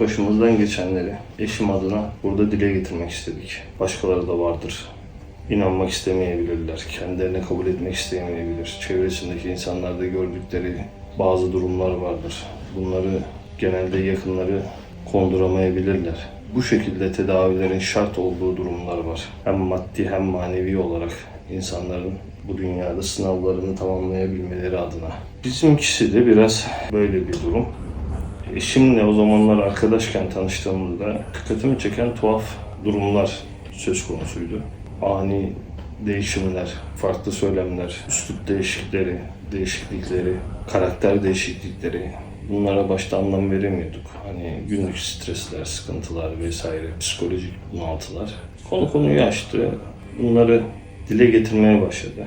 Başımızdan geçenleri eşim adına burada dile getirmek istedik. Başkaları da vardır. İnanmak istemeyebilirler. Kendilerini kabul etmek istemeyebilir. Çevresindeki insanlarda gördükleri bazı durumlar vardır. Bunları genelde yakınları konduramayabilirler. Bu şekilde tedavilerin şart olduğu durumlar var. Hem maddi hem manevi olarak insanların bu dünyada sınavlarını tamamlayabilmeleri adına. Bizimkisi de biraz böyle bir durum. Eşimle o zamanlar arkadaşken tanıştığımızda dikkatimi çeken tuhaf durumlar söz konusuydu. Ani değişimler, farklı söylemler, üslup değişiklikleri, değişiklikleri, karakter değişiklikleri bunlara başta anlam veremiyorduk. Hani günlük stresler, sıkıntılar vesaire, psikolojik bunaltılar. Konu konuyu açtı. Bunları dile getirmeye başladı.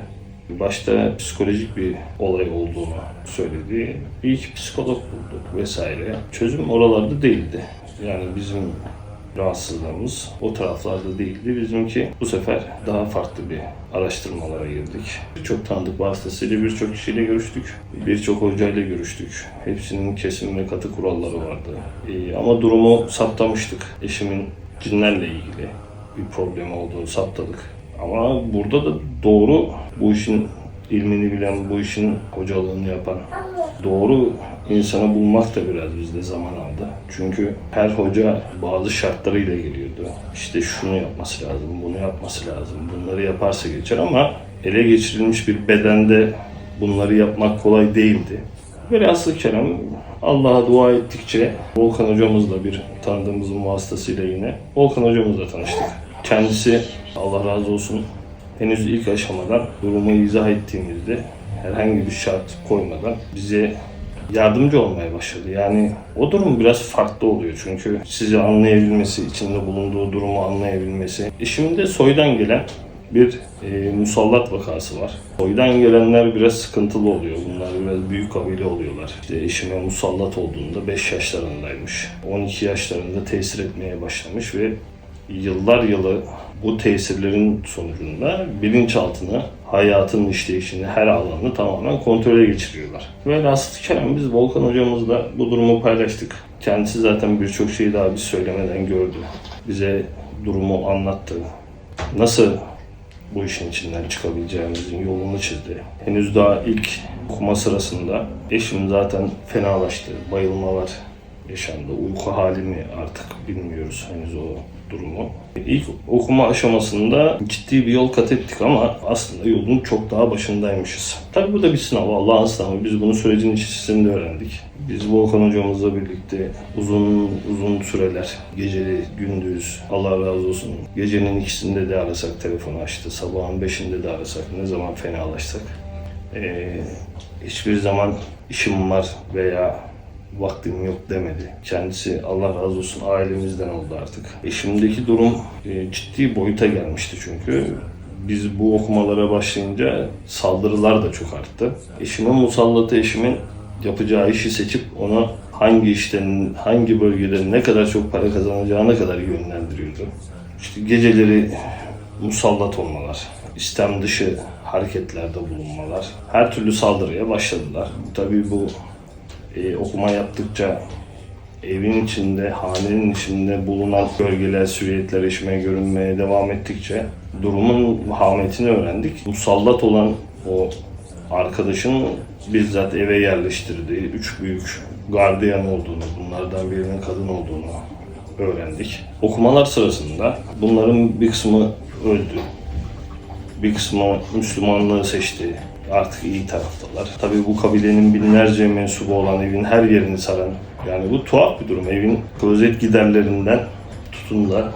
Başta psikolojik bir olay olduğunu söyledi. İlk psikolog bulduk vesaire. Çözüm oralarda değildi. Yani bizim rahatsızlığımız o taraflarda değildi. Bizimki bu sefer daha farklı bir araştırmalara girdik. Birçok tanıdık vasıtasıyla birçok kişiyle görüştük. Birçok hocayla görüştük. Hepsinin kesin ve katı kuralları vardı. Ee, ama durumu saptamıştık. Eşimin cinlerle ilgili bir problemi olduğunu saptadık. Ama burada da doğru bu işin ilmini bilen, bu işin hocalığını yapan doğru insanı bulmak da biraz bizde zaman aldı. Çünkü her hoca bazı şartlarıyla geliyordu. İşte şunu yapması lazım, bunu yapması lazım. Bunları yaparsa geçer ama ele geçirilmiş bir bedende bunları yapmak kolay değildi. Velhasıl kelam Allah'a dua ettikçe Volkan hocamızla bir tanıdığımızın vasıtasıyla yine Volkan hocamızla tanıştık. Kendisi Allah razı olsun henüz ilk aşamadan durumu izah ettiğimizde herhangi bir şart koymadan bize yardımcı olmaya başladı. Yani o durum biraz farklı oluyor çünkü sizi anlayabilmesi, içinde bulunduğu durumu anlayabilmesi. Eşimde soydan gelen bir e, musallat vakası var. Soydan gelenler biraz sıkıntılı oluyor. Biraz büyük kabile oluyorlar. İşte eşime musallat olduğunda 5 yaşlarındaymış. 12 yaşlarında tesir etmeye başlamış ve yıllar yılı bu tesirlerin sonucunda bilinçaltını, hayatın işleyişini, her alanını tamamen kontrole geçiriyorlar. Ve Rastık Kerem biz Volkan hocamızla bu durumu paylaştık. Kendisi zaten birçok şeyi daha biz söylemeden gördü. Bize durumu anlattı. Nasıl bu işin içinden çıkabileceğimizin yolunu çizdi. Henüz daha ilk okuma sırasında eşim zaten fenalaştı. Bayılmalar yaşandı. Uyku hali mi artık bilmiyoruz henüz o durumu. İlk okuma aşamasında ciddi bir yol kat ettik ama aslında yolun çok daha başındaymışız. Tabii bu da bir sınav. Allah'ın sınavı. Biz bunu sürecin içerisinde öğrendik. Biz Volkan hocamızla birlikte uzun uzun süreler, geceli, gündüz, Allah razı olsun. Gecenin ikisinde de arasak telefonu açtı, sabahın beşinde de arasak, ne zaman fenalaşsak. Ee, hiçbir zaman işim var veya vaktim yok demedi. Kendisi Allah razı olsun ailemizden oldu artık. Eşimdeki durum e, ciddi boyuta gelmişti çünkü. Biz bu okumalara başlayınca saldırılar da çok arttı. Eşimin musallatı eşimin yapacağı işi seçip ona hangi işten, hangi bölgede ne kadar çok para kazanacağına kadar yönlendiriyordu. İşte geceleri musallat olmalar, istem dışı hareketlerde bulunmalar, her türlü saldırıya başladılar. Tabii bu e, okuma yaptıkça evin içinde, hanenin içinde bulunan bölgeler, sürekli eşime görünmeye devam ettikçe durumun vahametini öğrendik. Musallat olan o arkadaşın bizzat eve yerleştirdiği üç büyük gardiyan olduğunu, bunlardan birinin kadın olduğunu öğrendik. Okumalar sırasında bunların bir kısmı öldü. Bir kısmı Müslümanlığı seçti. Artık iyi taraftalar. Tabii bu kabilenin binlerce mensubu olan evin her yerini saran, yani bu tuhaf bir durum. Evin klozet giderlerinden tutun da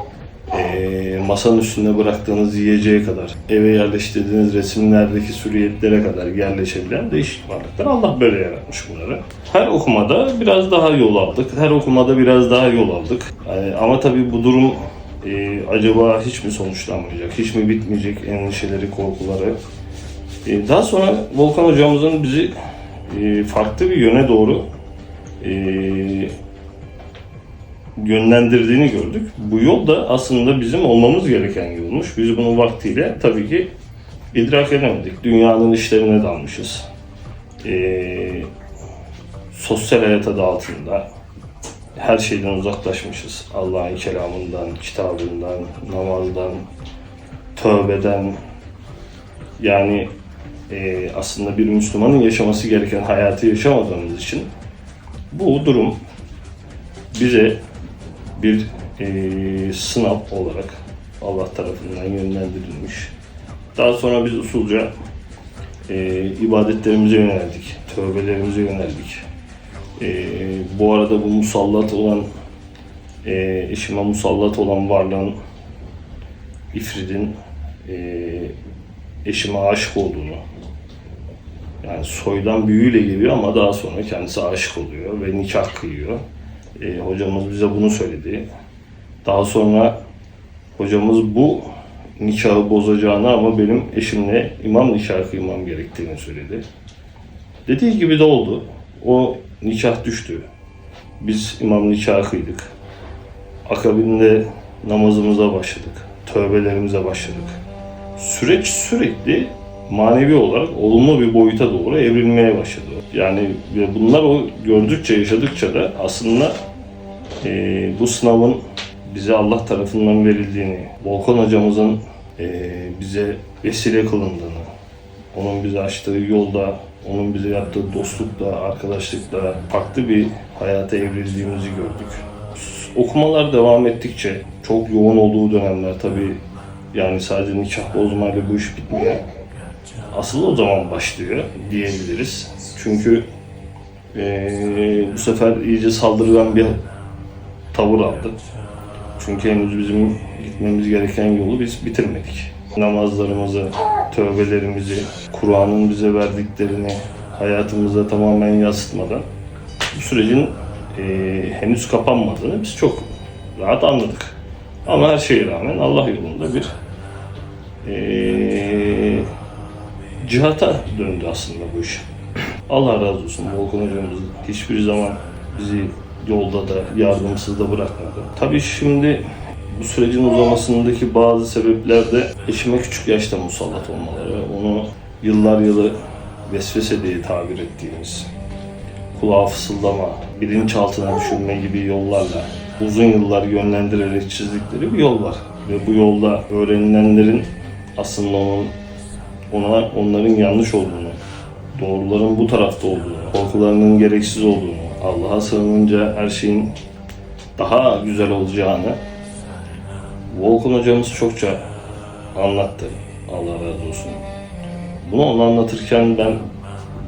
eee, masanın üstünde bıraktığınız yiyeceğe kadar, eve yerleştirdiğiniz resimlerdeki sürüyetlere kadar yerleşebilen değişik varlıklar. Allah böyle yaratmış bunları. Her okumada biraz daha yol aldık. Her okumada biraz daha yol aldık. Yani ama tabii bu durum eee, acaba hiç mi sonuçlanmayacak, hiç mi bitmeyecek endişeleri, korkuları. Eee, daha sonra Volkan hocamızın bizi eee, farklı bir yöne doğru eee yönlendirdiğini gördük. Bu yol da aslında bizim olmamız gereken yolmuş. Biz bunu vaktiyle tabii ki idrak edemedik. Dünyanın işlerine dalmışız. Sosyal hayata da altında. her şeyden uzaklaşmışız. Allah'ın kelamından, kitabından, namazdan, tövbeden. Yani e, aslında bir Müslümanın yaşaması gereken hayatı yaşamadığımız için bu durum bize bir e, sınav olarak Allah tarafından yönlendirilmiş. Daha sonra biz usulca e, ibadetlerimize yöneldik, tövbelerimize yöneldik. E, bu arada bu musallat olan, e, eşime musallat olan varlığın, ifridin e, eşime aşık olduğunu, yani soydan büyüğüyle geliyor ama daha sonra kendisi aşık oluyor ve nikah kıyıyor. E, hocamız bize bunu söyledi. Daha sonra hocamız bu nikahı bozacağını ama benim eşimle imam nikahı kıymam gerektiğini söyledi. Dediği gibi de oldu. O nikah düştü. Biz imam nikahı kıydık. Akabinde namazımıza başladık. Tövbelerimize başladık. Süreç sürekli manevi olarak olumlu bir boyuta doğru evrilmeye başladı. Yani bunlar o gördükçe, yaşadıkça da aslında e, bu sınavın bize Allah tarafından verildiğini, Volkan hocamızın e, bize vesile kılındığını, onun bize açtığı yolda, onun bize yaptığı dostlukla, arkadaşlıkla farklı bir hayata evrildiğimizi gördük. Okumalar devam ettikçe, çok yoğun olduğu dönemler tabii yani sadece nikah bozmayla bu iş bitmiyor. Asıl o zaman başlıyor diyebiliriz. Çünkü e, bu sefer iyice saldırgan bir tavır aldı. Çünkü henüz bizim gitmemiz gereken yolu biz bitirmedik. Namazlarımızı, tövbelerimizi, Kur'an'ın bize verdiklerini hayatımıza tamamen yansıtmadan bu sürecin e, henüz kapanmadığını biz çok rahat anladık. Ama her şeye rağmen Allah yolunda bir e, cihata döndü aslında bu iş. Allah razı olsun Volkan hocamız hiçbir zaman bizi yolda da yardımsız da bırakmadı. Tabii şimdi bu sürecin uzamasındaki bazı sebepler de eşime küçük yaşta musallat olmaları, onu yıllar yılı vesvese diye tabir ettiğimiz kulağa fısıldama, bilinçaltına düşürme gibi yollarla uzun yıllar yönlendirerek çizdikleri bir yol var. Ve bu yolda öğrenilenlerin aslında onun ona onların yanlış olduğunu, doğruların bu tarafta olduğunu, korkularının gereksiz olduğunu, Allah'a sığınınca her şeyin daha güzel olacağını Volkan hocamız çokça anlattı. Allah razı olsun. Bunu ona anlatırken ben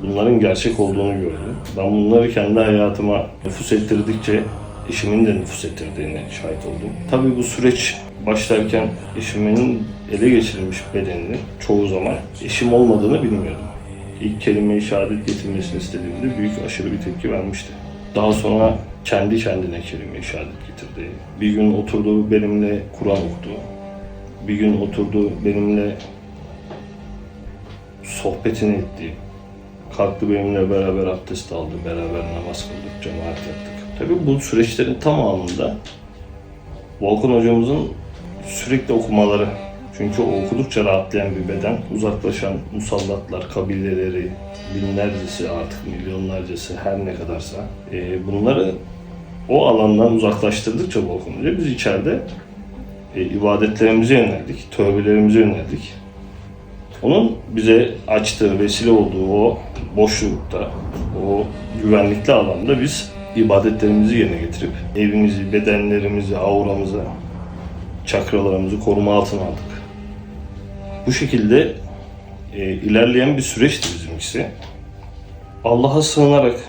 bunların gerçek olduğunu gördüm. Ben bunları kendi hayatıma nüfus ettirdikçe eşimin de nüfus ettirdiğine şahit oldum. Tabii bu süreç başlarken eşimin ele geçirilmiş bedeninin çoğu zaman eşim olmadığını bilmiyordum. İlk kelime-i şehadet getirmesini istediğimde büyük aşırı bir tepki vermişti. Daha sonra kendi kendine kelime-i şehadet getirdi. Bir gün oturdu benimle Kur'an okudu. Bir gün oturdu benimle sohbetini etti. Kalktı benimle beraber abdest aldı, beraber namaz kıldık, cemaat yaptık. Tabii bu süreçlerin tamamında Volkan hocamızın sürekli okumaları. Çünkü o okudukça rahatlayan bir beden, uzaklaşan musallatlar, kabileleri, binlercesi artık milyonlarcası her ne kadarsa e, bunları o alandan uzaklaştırdıkça Volkan Hoca biz içeride e, ibadetlerimize yöneldik, tövbelerimize yöneldik. Onun bize açtığı, vesile olduğu o boşlukta, o güvenlikli alanda biz ibadetlerimizi yerine getirip evimizi, bedenlerimizi, auramızı, çakralarımızı koruma altına aldık. Bu şekilde e, ilerleyen bir süreçti bizimkisi. Allah'a sığınarak,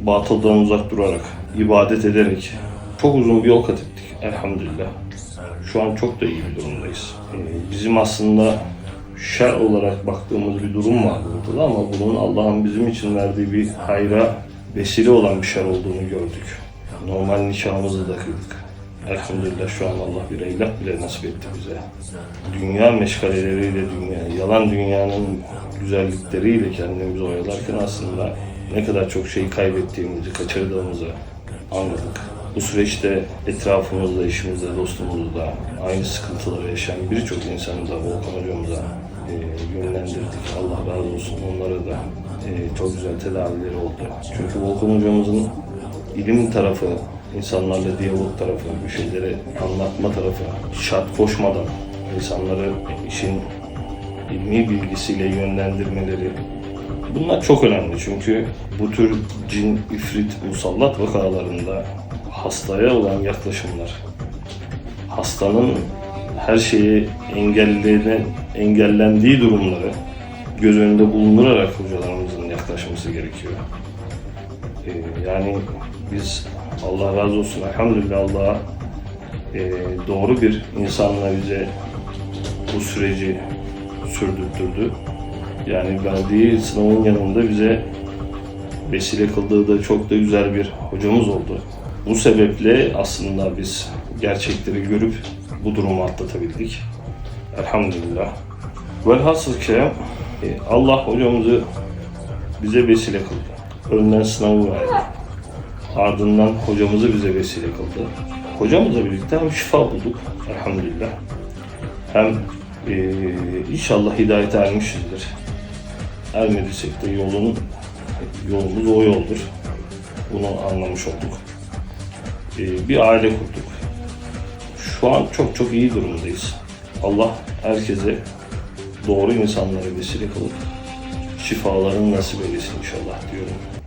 batıldan uzak durarak, ibadet ederek çok uzun bir yol kat ettik elhamdülillah. Şu an çok da iyi bir durumdayız. E, bizim aslında şer olarak baktığımız bir durum var burada ama bunun Allah'ın bizim için verdiği bir hayra vesile olan bir şer olduğunu gördük. Normal nikahımızı da kıydık. Elhamdülillah şu an Allah bir eylah bile nasip etti bize. Dünya meşgaleleriyle, dünya, yalan dünyanın güzellikleriyle kendimizi oyalarken aslında ne kadar çok şey kaybettiğimizi, kaçırdığımızı anladık. Bu süreçte etrafımızda, eşimizde, dostumuzda aynı sıkıntıları yaşayan birçok insanı da Volkan hocamıza e, yönlendirdik. Allah razı olsun onlara da e, çok güzel tedavileri oldu. Çünkü Volkan hocamızın ilim tarafı insanlarla diyalog tarafı, bir şeyleri anlatma tarafı, şart koşmadan insanları işin ilmi bilgisiyle yönlendirmeleri bunlar çok önemli çünkü bu tür cin, ifrit, musallat vakalarında hastaya olan yaklaşımlar hastanın her şeye engellenen, engellendiği durumları göz önünde bulundurarak hocalarımızın yaklaşması gerekiyor. Ee, yani biz Allah razı olsun elhamdülillah Allah'a e, doğru bir insanla bize bu süreci sürdürttürdü. Yani verdiği sınavın yanında bize vesile kıldığı da çok da güzel bir hocamız oldu. Bu sebeple aslında biz gerçekleri görüp bu durumu atlatabildik. Elhamdülillah. Velhasıl kelam Allah hocamızı bize vesile kıldı. Önden sınavı verdi. Ardından hocamızı bize vesile kıldı. Hocamızla birlikte hem şifa bulduk elhamdülillah. Hem e, inşallah hidayete ermişizdir. Ermediysek de yolun yolumuz o yoldur. Bunu anlamış olduk. E, bir aile kurduk. Şu an çok çok iyi durumdayız. Allah herkese doğru insanları vesile kılıp şifalarını nasip eylesin inşallah diyorum.